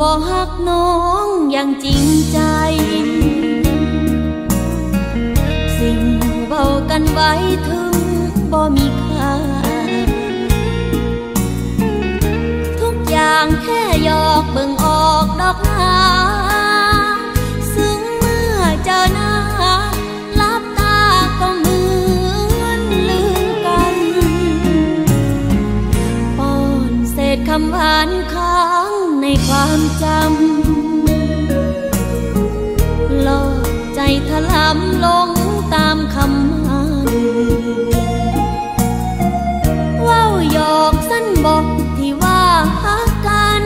บ่หักน้องอย่างจริงใจ สิ่งเบากันไว้ถึงบ่มีค่า ทุกอย่างแค่หยอกเบิ่งออกดอกหนา ความจำหลอกใจถลำลงตามคำมันว้าวหยอกสั้นบอกที่ว่าฮักกัน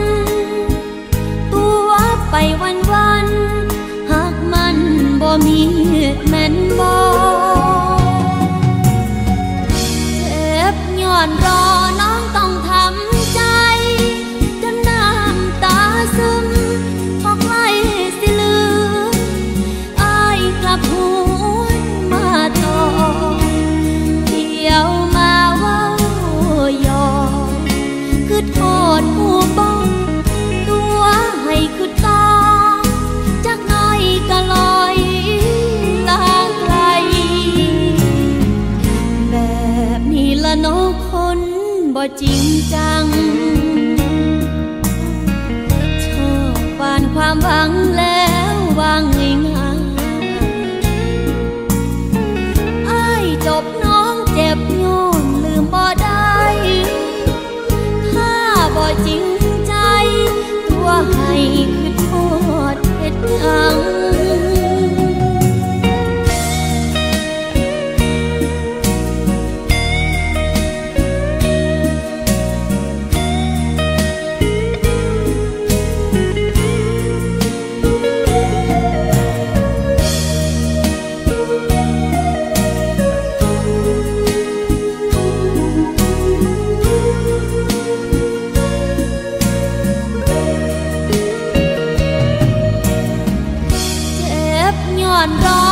ตัวไปวันวันหากมันบ่มีแม่นบ่เละเน้องคนบ่จริงจัง ชอบปานความหวัง อนรอน้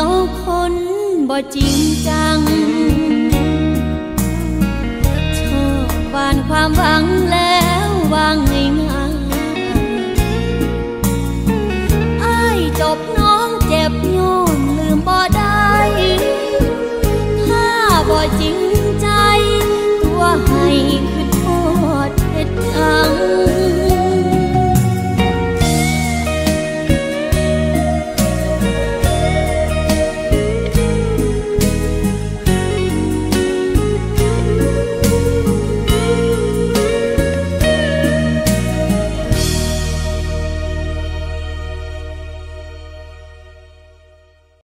น้องคนบ่จริงจัง ชอบบานความหวังแล้ววางง่าย